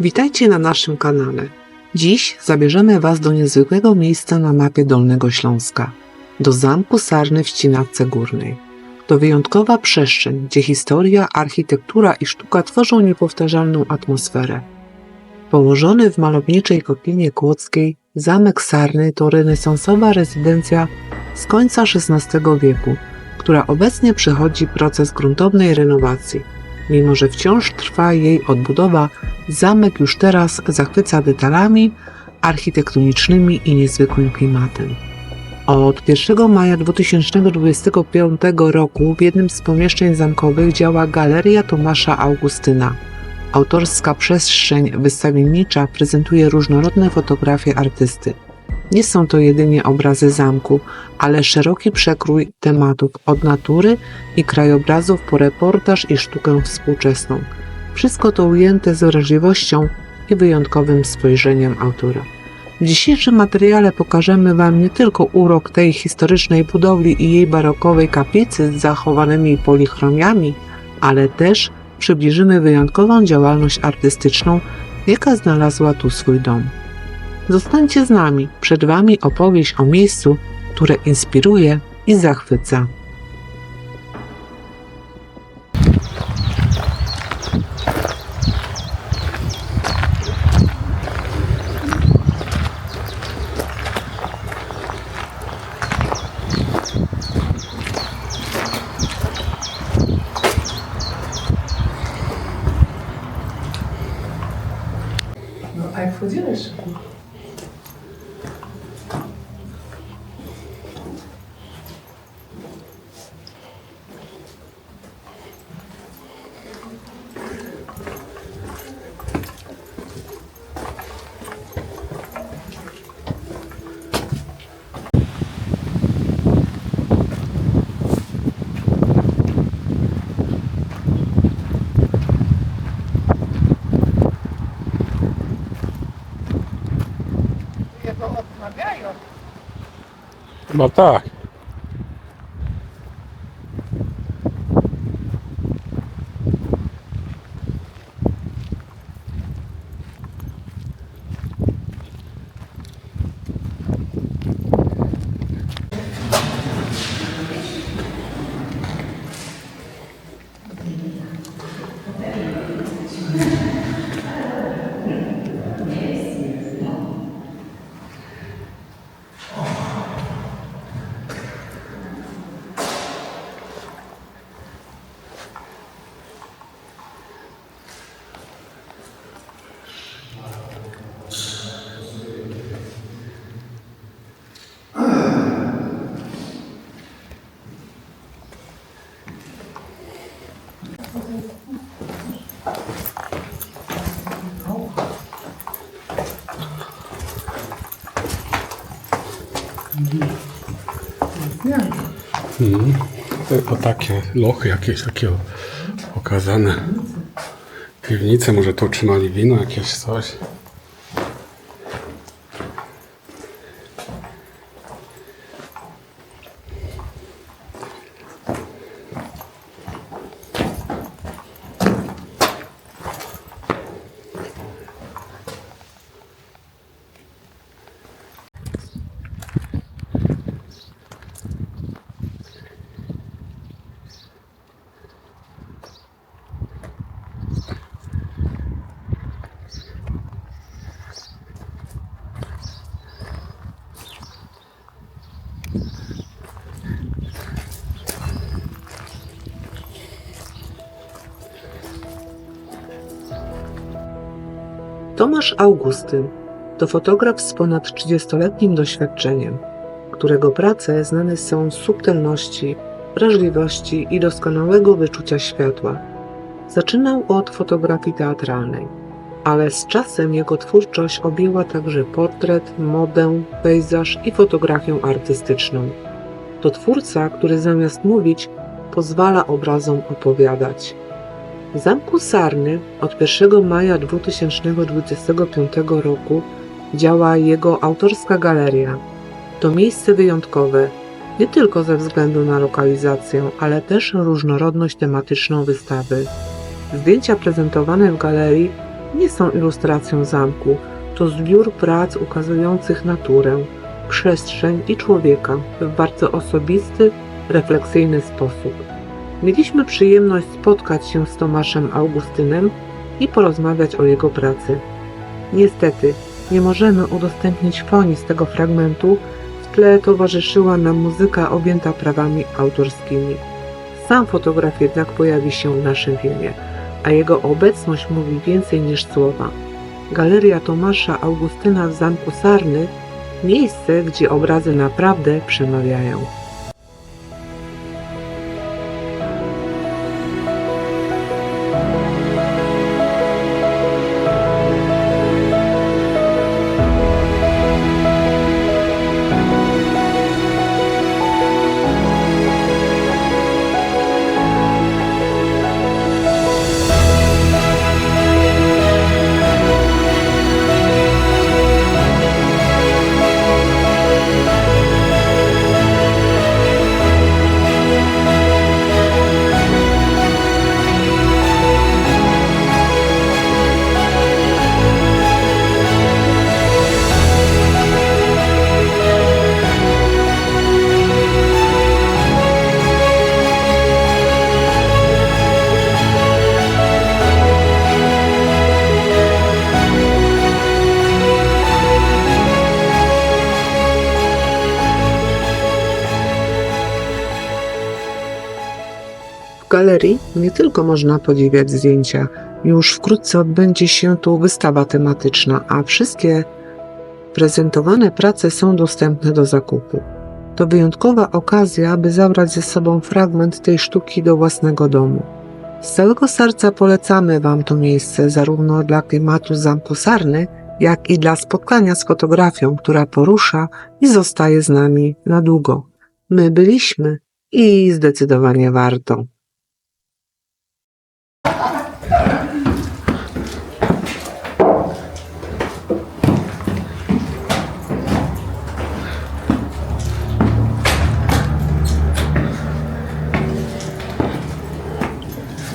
Witajcie na naszym kanale. Dziś zabierzemy Was do niezwykłego miejsca na mapie Dolnego Śląska, do Zamku Sarny w Ścinawce Górnej. To wyjątkowa przestrzeń, gdzie historia, architektura i sztuka tworzą niepowtarzalną atmosferę. Położony w malowniczej kotlinie kłodzkiej, Zamek Sarny to renesansowa rezydencja z końca XVI wieku, która obecnie przechodzi proces gruntownej renowacji. Mimo, że wciąż trwa jej odbudowa, zamek już teraz zachwyca detalami architektonicznymi i niezwykłym klimatem. Od 1 maja 2025 roku w jednym z pomieszczeń zamkowych działa Galeria Tomasza Augustyna. Autorska przestrzeń wystawiennicza prezentuje różnorodne fotografie artysty. Nie są to jedynie obrazy zamku, ale szeroki przekrój tematów od natury i krajobrazów po reportaż i sztukę współczesną. Wszystko to ujęte z wrażliwością i wyjątkowym spojrzeniem autora. W dzisiejszym materiale pokażemy Wam nie tylko urok tej historycznej budowli i jej barokowej kaplicy z zachowanymi polichromiami, ale też przybliżymy wyjątkową działalność artystyczną, jaka znalazła tu swój dom. Zostańcie z nami, przed Wami opowieść o miejscu, które inspiruje i zachwyca. No, jak wchodziłeś? No tak. O takie lochy jakieś takie pokazane. Piwnice, może tu trzymali wino jakieś coś. Tomasz Augustyn to fotograf z ponad 30-letnim doświadczeniem, którego prace znane są z subtelności, wrażliwości i doskonałego wyczucia światła. Zaczynał od fotografii teatralnej, ale z czasem jego twórczość objęła także portret, modę, pejzaż i fotografię artystyczną. To twórca, który zamiast mówić, pozwala obrazom opowiadać. W Zamku Sarny od 1 maja 2025 roku działa jego autorska galeria. To miejsce wyjątkowe nie tylko ze względu na lokalizację, ale też różnorodność tematyczną wystawy. Zdjęcia prezentowane w galerii nie są ilustracją zamku, to zbiór prac ukazujących naturę, przestrzeń i człowieka w bardzo osobisty, refleksyjny sposób. Mieliśmy przyjemność spotkać się z Tomaszem Augustynem i porozmawiać o jego pracy. Niestety, nie możemy udostępnić foni z tego fragmentu, w tle towarzyszyła nam muzyka objęta prawami autorskimi. Sam fotograf jednak pojawi się w naszym filmie, a jego obecność mówi więcej niż słowa. Galeria Tomasza Augustyna w Zamku Sarny miejsce, gdzie obrazy naprawdę przemawiają. Galerii nie tylko można podziwiać zdjęcia, już wkrótce odbędzie się tu wystawa tematyczna, a wszystkie prezentowane prace są dostępne do zakupu. To wyjątkowa okazja, by zabrać ze sobą fragment tej sztuki do własnego domu. Z całego serca polecamy Wam to miejsce zarówno dla klimatu Zamku Sarny, jak i dla spotkania z fotografią, która porusza i zostaje z nami na długo. My byliśmy i zdecydowanie warto.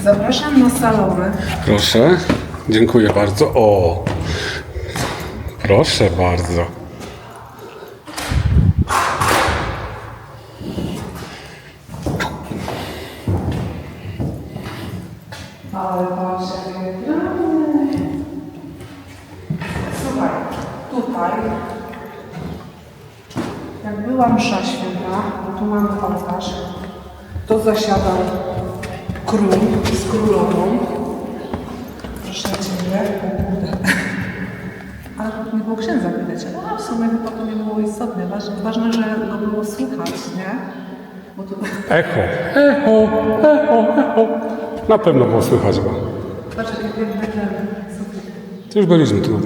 Zapraszam na salony. Proszę. Dziękuję bardzo. O! Proszę bardzo. Ale patrz, jakie Słuchaj, tutaj, jak była msza święta, bo tu mamy ołtarz, to zasiadał król z królową. Proszę Ciebie, o kurde. Ale nie było księdza widać. No, w sumie chyba to nie było istotne. Ważne, ważne że go było słychać, nie? Bo to Echo, echo, echo, echo. Na pewno było słychać go. Super. Już byliśmy tu na.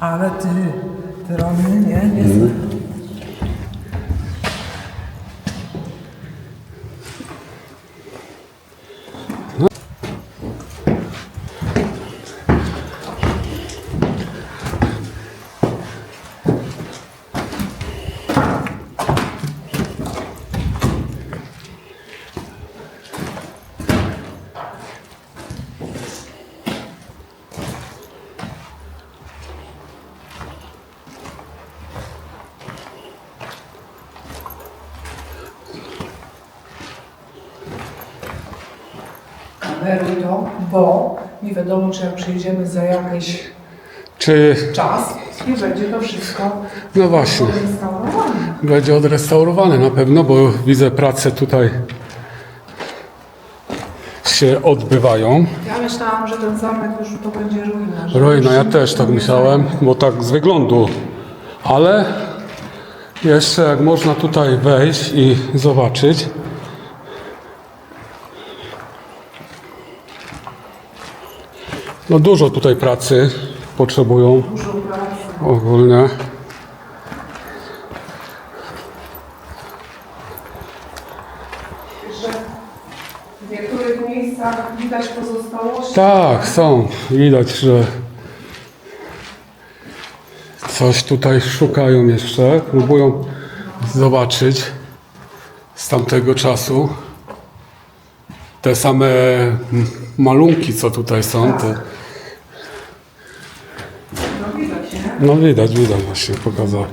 Ale ty, trony, nie? Niezłe. Kameruj to, bo nie wiadomo, czy jak przyjedziemy za jakiś Czy, czas i będzie to wszystko no właśnie, restaurowane. będzie odrestaurowane na pewno, bo widzę prace tutaj się odbywają. Ja myślałam, że ten zamek już to będzie ruina. że Rojna, ja już też tak nie myślałem, bo tak z wyglądu. Ale jeszcze jak można tutaj wejść i zobaczyć. No dużo tutaj pracy potrzebują ogólnie. W niektórych miejscach widać pozostałości. Tak, są. Widać, że coś tutaj szukają jeszcze. Próbują zobaczyć z tamtego czasu. te same malunki, co tutaj są. Te... No widać, nie? No widać, widać właśnie, pokazał.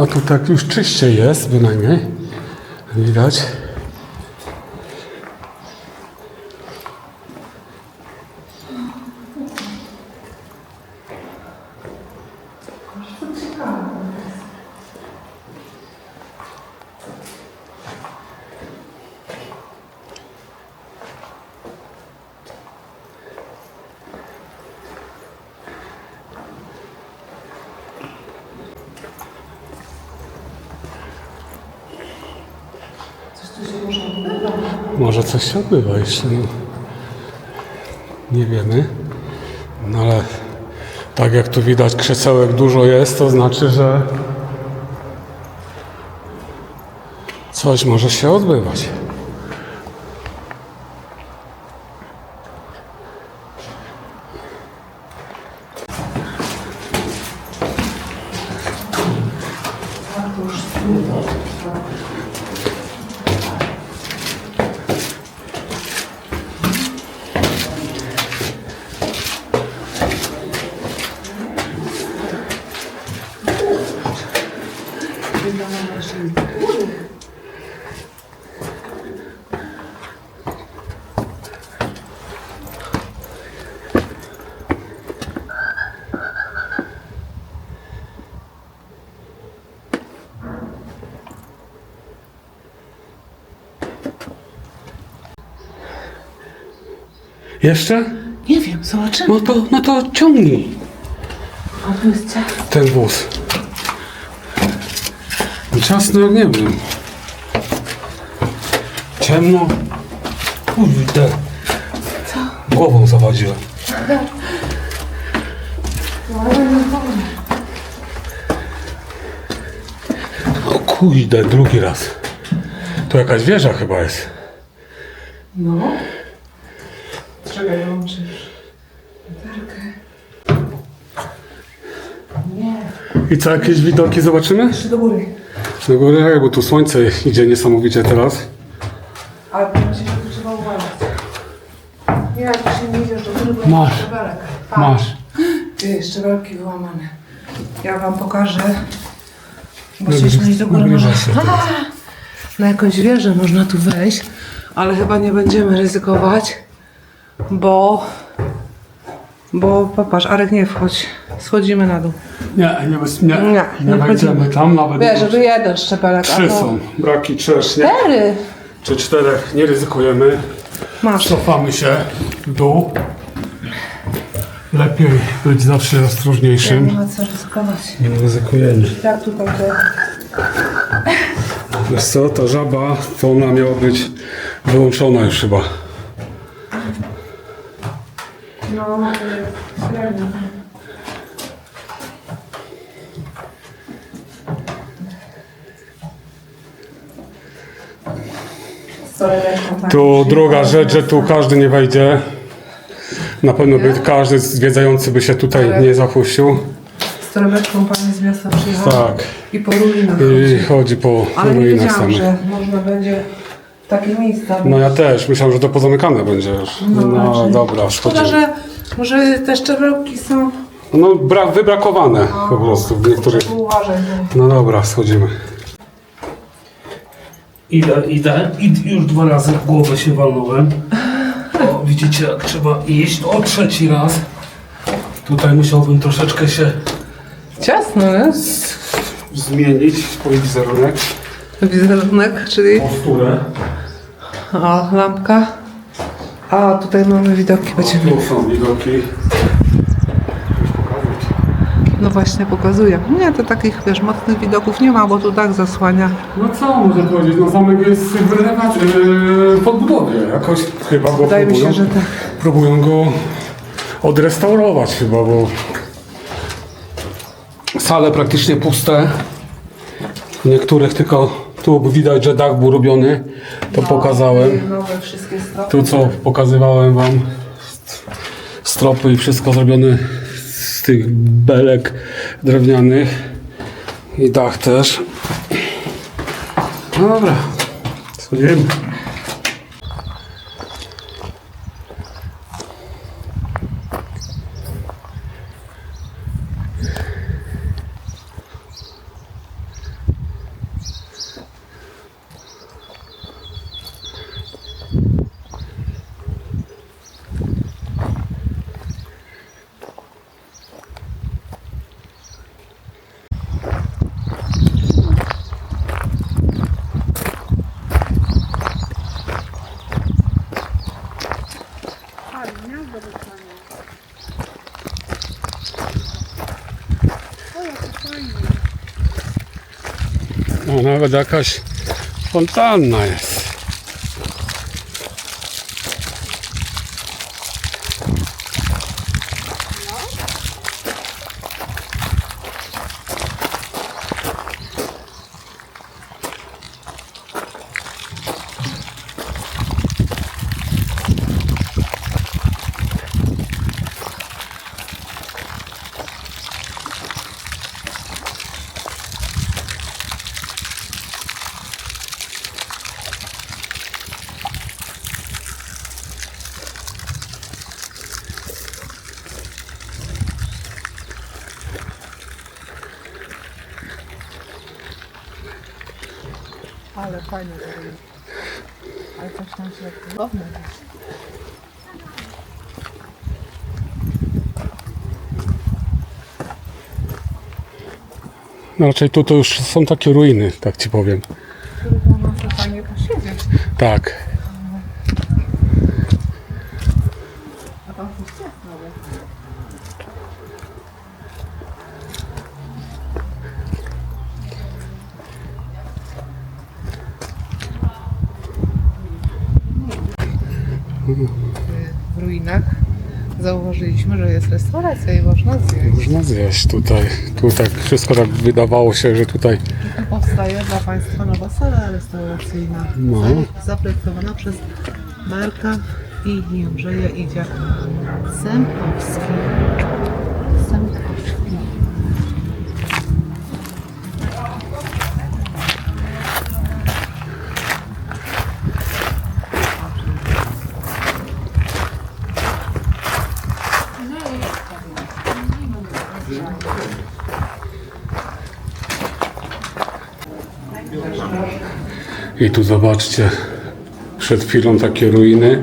No tu tak już czyściej jest, bynajmniej. Widać. Może coś się odbywa jeszcze. Nie wiemy. No ale tak jak tu widać krzesełek dużo jest, to znaczy, że coś może się odbywać. Jeszcze? Nie wiem, zobaczymy. No to, no to ciągnij A tu jest ciasto. ten wóz. Ciasno jak nie wiem. Ciemno. Kurde. Co? Głową zawadziłem. O kurde, drugi raz. To jakaś wieża chyba jest. No. Czekaj, włączę już. Latarkę. Nie. I co, jakieś widoki zobaczymy? Jeszcze do góry. Do góry, bo tu słońce idzie niesamowicie teraz. Ale będzie tu trzeba uważać. Nie, jak się nie idziesz do góry, bo Masz. szczebelek. Masz. Ty, szczebelki wyłamane. Ja wam pokażę. Bo chcieliśmy iść do góry. Się. Na jakąś wieżę można tu wejść, ale chyba nie będziemy ryzykować, bo... Bo popatrz, Arek nie wchodź. Schodzimy na dół. Nie, nie, bez, nie, Nie, nie, nie wejdziemy tam nawet. Wiesz, nie- żeby jeden szczepelek. Trzy to- są, braki trzech, nie? Cztery! Czy czterech, nie ryzykujemy. Masz. Cofamy się w dół. Lepiej być zawsze Nie ostrożniejszym. ma co ryzykować. Nie ryzykujemy. Jak tutaj te... Wiesz co, ta żaba, to ona miała być wyłączona już chyba. No. Z torebeczką tam Tu przyjechał. druga rzecz, że tu każdy nie wejdzie. Na pewno by każdy zwiedzający by się tutaj nie zapuścił. Z torebeczką pani z miasta przyjechał. Tak. I po ruinach I chodzi. po Ale nie ruinach wiedziałam, samych. że można będzie w takie miejsca. No ja też, myślałem, że to pozamykane będzie już. No, raczej. dobra, Szkoda, że może te szczebełki są... No bra- wybrakowane po prostu w niektórych. Trzeba uważać. bo- No dobra, schodzimy. Idę, idę i już dwa razy w głowę się walnąłem. O, widzicie jak trzeba iść. O, trzeci raz. Tutaj musiałbym troszeczkę się Ciasno, nie? Zmienić swój wizerunek. Wizerunek, czyli... Posturę. O, lampka. A, tutaj mamy widoki. Będziemy... Tu są widoki. No właśnie pokazuję. Nie, to takich, wiesz, mocnych widoków nie ma, bo tu tak zasłania. No co można powiedzieć, no zamek jest w renowac- yy, podbudowie jakoś chyba go Wydaje mi się, próbują, że tak. próbują go odrestaurować chyba, bo sale praktycznie puste. W niektórych tylko tu widać, że dach był robiony, to pokazałem. Nowe wszystkie stropy. Tu co pokazywałem wam stropy i wszystko zrobione z tych belek drewnianych i dach też. Dobra, schodzimy. No nawet jakaś fontanna jest. Ale fajnie to jest. Ale coś tam się tak cudowne jest. No raczej tu to już są takie ruiny, tak ci powiem. Który to można fajnie posiedzieć. Tak. A tam. W ruinach zauważyliśmy, że jest restauracja i można zjeść. Można zjeść tutaj. Tu tak wszystko tak wydawało się, że tutaj Tu powstaje dla Państwa nowa sala restauracyjna. No. Zaprojektowana przez Marka i Jędrzeja Idzia Sępowski. Sępowski. I tu zobaczcie, przed chwilą takie ruiny,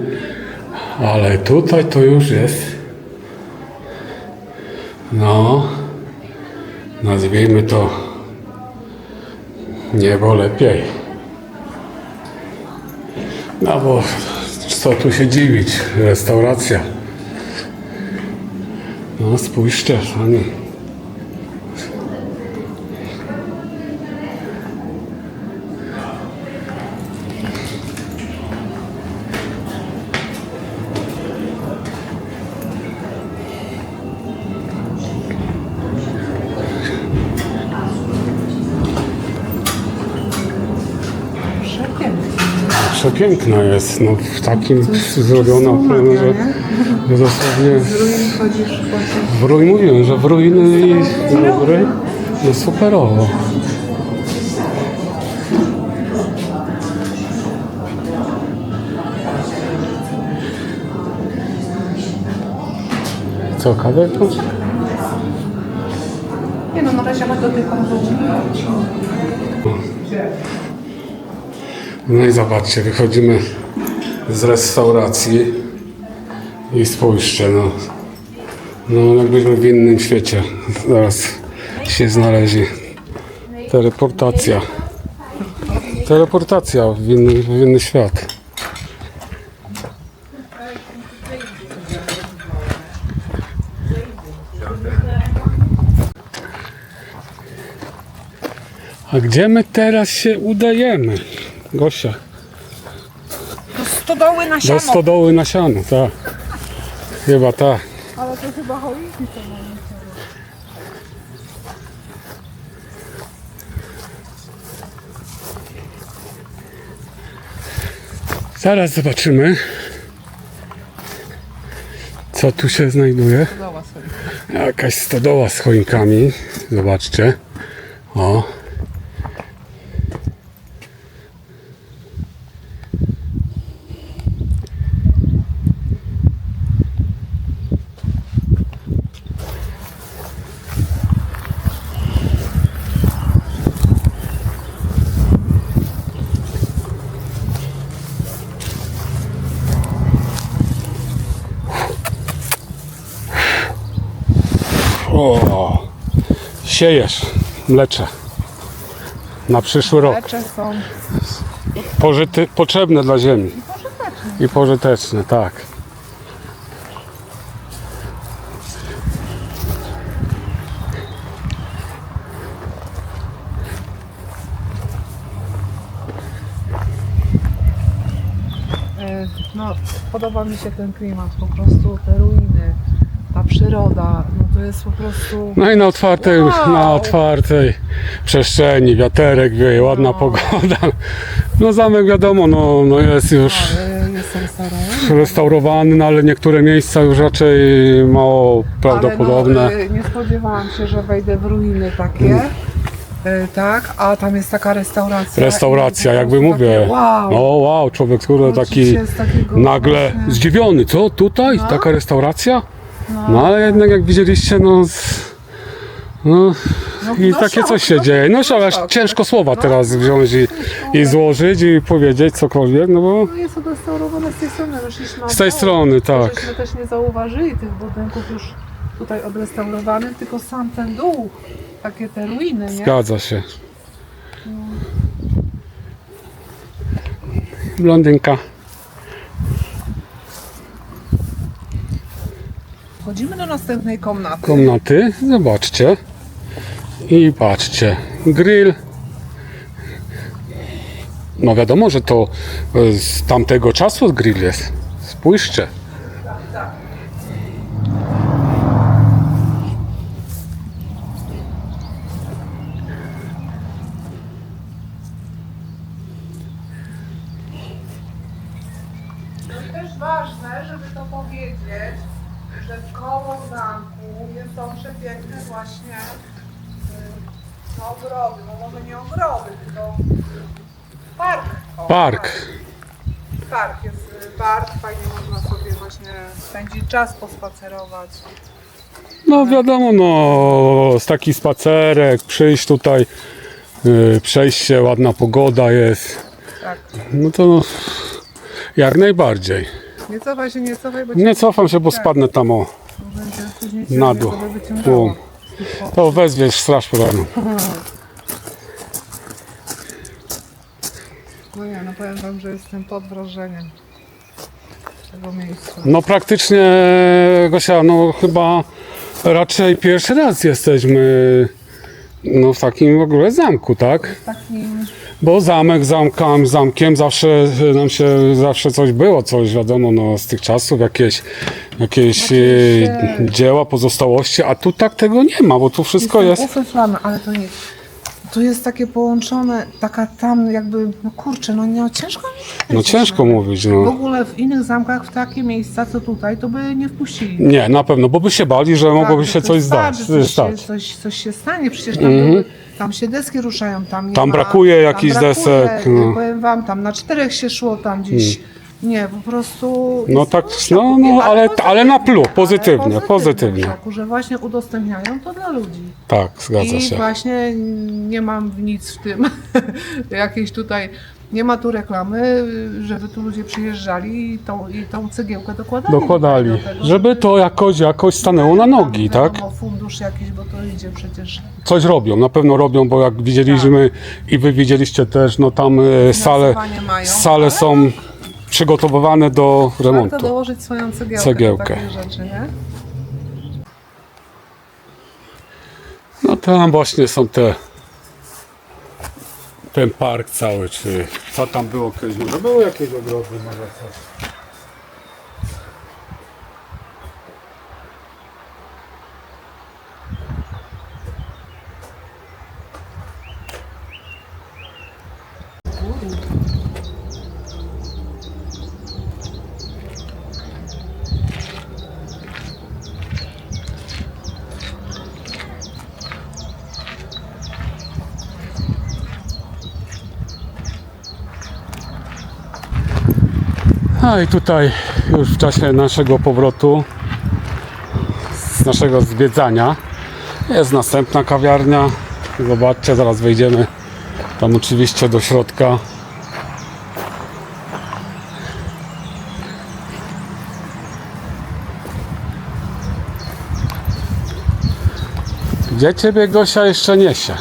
ale tutaj to już jest, no, nazwijmy to niebo lepiej. No bo co tu się dziwić, restauracja. No spójrzcie, sami. Przepiękna jest, no w takim zrobiona, magia, że, że dosłownie w ruin mówiłem, że w ruiny i w góry, no superowo. Co, kawę? No i zobaczcie, wychodzimy z restauracji i spójrzcie, no. No jakbyśmy w innym świecie zaraz się znaleźli. Teleportacja. Teleportacja w inny, w inny świat. A gdzie my teraz się udajemy? Gosia, Stodoły na do stodoły na siano, tak. Chyba tak. Ale to chyba choinki na nim. Zaraz zobaczymy, co tu się znajduje. Jakaś stodoła z choinkami. Zobaczcie. O. Siejesz mlecze na przyszły rok. Lecze są. Pożyty, potrzebne dla ziemi. I pożyteczne, tak. E, No, podoba mi się ten klimat, po prostu te ruiny, ta przyroda, no to jest po prostu... No i na otwartej, Wow. na otwartej przestrzeni, wiaterek wieje, ładna pogoda. No zamek wiadomo, no, no jest już Ale jestem stara. restaurowany, no ale niektóre miejsca już raczej mało prawdopodobne. Ale no, e, nie spodziewałam się, że wejdę w ruiny takie. E, Tak, a tam jest taka restauracja. Restauracja, I po jakby prostu mówię. Takie, wow. No wow, człowiek kurde taki się z takiego nagle właśnie- zdziwiony. Co tutaj? No. Taka restauracja? No ale jednak jak widzieliście, no. z- No, No, i no takie szok, coś się no, dzieje. No, no ale aż szok. ciężko słowa No. teraz wziąć i, i złożyć i powiedzieć cokolwiek, no bo No jest odrestaurowane z tej strony, na z tej strony, tak. Żeśmy też nie zauważyli tych budynków już tutaj odrestaurowanych, tylko sam ten dół, takie te ruiny, nie? Zgadza się. Blondynka. Wchodzimy do następnej komnaty. Komnaty, zobaczcie. I patrzcie, grill. No wiadomo, że to e, z tamtego czasu grill jest. Spójrzcie. No i też ważne, żeby to powiedzieć, że koło zamku jest to przepiękne właśnie y, no, ogrody, no może nie ogrody, tylko park. O, Park. Park jest y, park, fajnie można sobie właśnie spędzić czas, pospacerować. No wiadomo, no z taki spacerek, przyjść tutaj, y, przejście, ładna pogoda jest. Tak. No to no, jak najbardziej. Nie cofaj się, nie cofaj, bo Nie cofam się, bo spadnę tam o, na dół. Tu. To wezwiesz straż pożarną. No nie, no powiem wam, że jestem pod wrażeniem tego miejsca. No praktycznie, Gosia, no chyba raczej pierwszy raz jesteśmy no, w takim w ogóle zamku, tak? Takim Bo zamek zamkam, zamkiem zawsze nam się, zawsze coś było, coś wiadomo, no z tych czasów, jakieś, jakieś Oczywiście. e, dzieła, pozostałości, a tu tak tego nie ma, bo tu wszystko jest, Jestem ufeflana, ale to nie. Tu jest takie połączone, taka tam jakby, no kurczę, no nie, ciężko mi no powiedzieć, ciężko no. mówić, W no. ogóle w innych zamkach, w takie miejsca, co tutaj, to by nie wpuścili. Nie, na pewno, bo by się bali, że mogłoby Tak, się że coś zdać, coś, stać. się, coś, coś się stanie, przecież tam, były, tam się deski ruszają, tam nie Tam ma, brakuje jakichś brakuje, desek, no. Powiem wam, tam na czterech się szło tam gdzieś. Nie, po prostu. No tak, no, no, ale- ale na plus, pozytywnie, pozytywnie. szoku, że właśnie udostępniają to dla ludzi. Tak, zgadza I się. właśnie nie mam nic w tym. Jakieś tutaj. Nie ma tu reklamy, żeby tu ludzie przyjeżdżali i tą, i tą cegiełkę dokładali. Dokładali, do tego, żeby to jakoś, jakoś stanęło na nogi, tak? wiadomo, fundusz jakiś, bo to idzie przecież. Coś robią, na pewno robią, bo jak widzieliśmy i wy widzieliście też, no tam e, sale, mają, sale ale są przygotowane do Warto remontu. dołożyć swoją cegiełkę, Cegiełkę. do takich rzeczy, nie? No tam właśnie są te ten park cały, czy co tam było kiedyś, może było jakieś ogrody, może coś. A i tutaj już w czasie naszego powrotu, z naszego zwiedzania, jest następna kawiarnia. Zobaczcie, zaraz wejdziemy tam oczywiście do środka. Gdzie ciebie Gosia jeszcze niesie?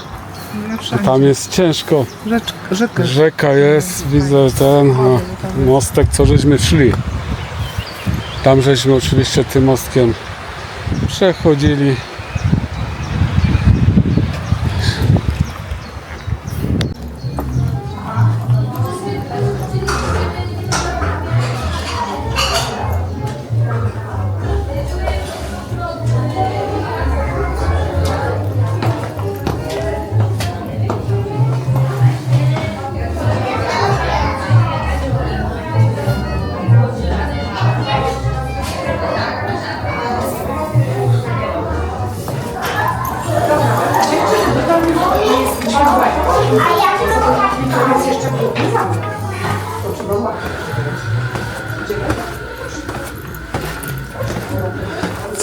Ja Tam jest ciężko. Rzecz, rzekę. Rzeka jest, widzę ten o, mostek, co żeśmy szli. Tam żeśmy oczywiście tym mostkiem przechodzili.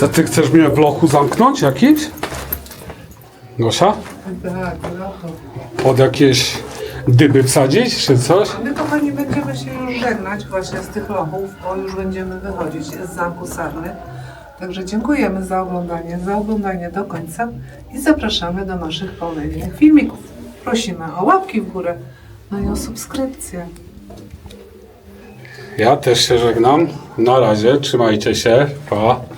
Co ty chcesz mnie w lochu zamknąć jakimś? Gosia? Tak. Pod jakieś dyby wsadzić czy coś? My kochani będziemy się już żegnać właśnie z tych lochów, bo już będziemy wychodzić z Zamku Sarny. Także dziękujemy za oglądanie, za oglądanie do końca i zapraszamy do naszych kolejnych filmików. Prosimy o łapki w górę, no i o subskrypcję. Ja też się żegnam. Na razie, trzymajcie się. Pa.